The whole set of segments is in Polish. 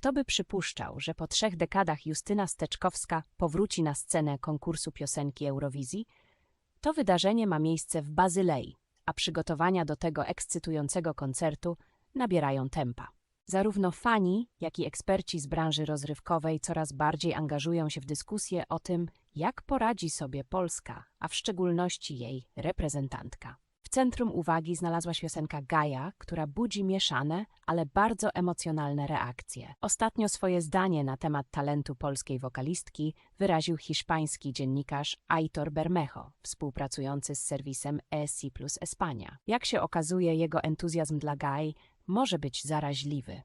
Kto by przypuszczał, że po trzech dekadach Justyna Steczkowska powróci na scenę konkursu piosenki Eurowizji? To wydarzenie ma miejsce w Bazylei, a przygotowania do tego ekscytującego koncertu nabierają tempa. Zarówno fani, jak i eksperci z branży rozrywkowej coraz bardziej angażują się w dyskusję o tym, jak poradzi sobie Polska, a w szczególności jej reprezentantka. Centrum uwagi znalazła się piosenka Gaja, która budzi mieszane, ale bardzo emocjonalne reakcje. Ostatnio swoje zdanie na temat talentu polskiej wokalistki wyraził hiszpański dziennikarz Aitor Bermejo, współpracujący z serwisem ESI plus Espania. Jak się okazuje, jego entuzjazm dla Gaj może być zaraźliwy.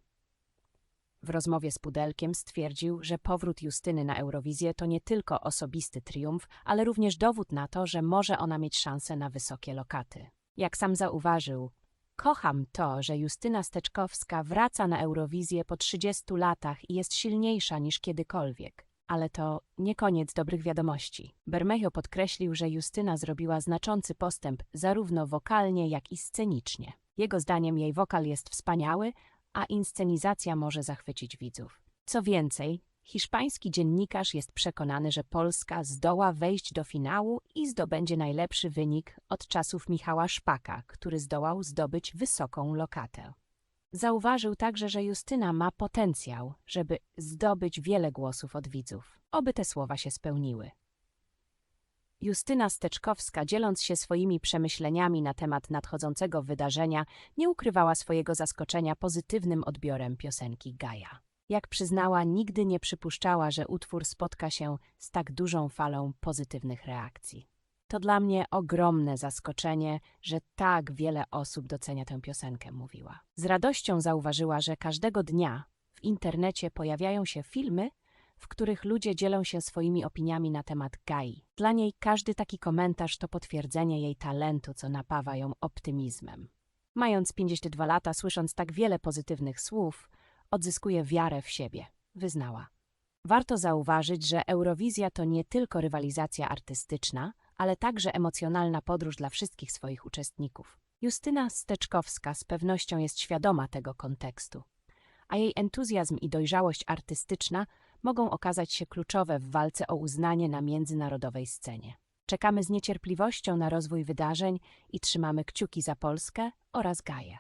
W rozmowie z Pudelkiem stwierdził, że powrót Justyny na Eurowizję to nie tylko osobisty triumf, ale również dowód na to, że może ona mieć szansę na wysokie lokaty. Jak sam zauważył, kocham to, że Justyna Steczkowska wraca na Eurowizję po 30 latach i jest silniejsza niż kiedykolwiek. Ale to nie koniec dobrych wiadomości. Bermejo podkreślił, że Justyna zrobiła znaczący postęp zarówno wokalnie, jak i scenicznie. Jego zdaniem jej wokal jest wspaniały, a inscenizacja może zachwycić widzów. Co więcej, hiszpański dziennikarz jest przekonany, że Polska zdoła wejść do finału i zdobędzie najlepszy wynik od czasów Michała Szpaka, który zdołał zdobyć wysoką lokatę. Zauważył także, że Justyna ma potencjał, żeby zdobyć wiele głosów od widzów. Oby te słowa się spełniły. Justyna Steczkowska, dzieląc się swoimi przemyśleniami na temat nadchodzącego wydarzenia, nie ukrywała swojego zaskoczenia pozytywnym odbiorem piosenki Gaja. Jak przyznała, nigdy nie przypuszczała, że utwór spotka się z tak dużą falą pozytywnych reakcji. To dla mnie ogromne zaskoczenie, że tak wiele osób docenia tę piosenkę, mówiła. Z radością zauważyła, że każdego dnia w internecie pojawiają się filmy, w których ludzie dzielą się swoimi opiniami na temat Gai. Dla niej każdy taki komentarz to potwierdzenie jej talentu, co napawa ją optymizmem. Mając 52 lata, słysząc tak wiele pozytywnych słów, odzyskuje wiarę w siebie, wyznała. Warto zauważyć, że Eurowizja to nie tylko rywalizacja artystyczna, ale także emocjonalna podróż dla wszystkich swoich uczestników. Justyna Steczkowska z pewnością jest świadoma tego kontekstu, a jej entuzjazm i dojrzałość artystyczna mogą okazać się kluczowe w walce o uznanie na międzynarodowej scenie. Czekamy z niecierpliwością na rozwój wydarzeń i trzymamy kciuki za Polskę oraz Gaję.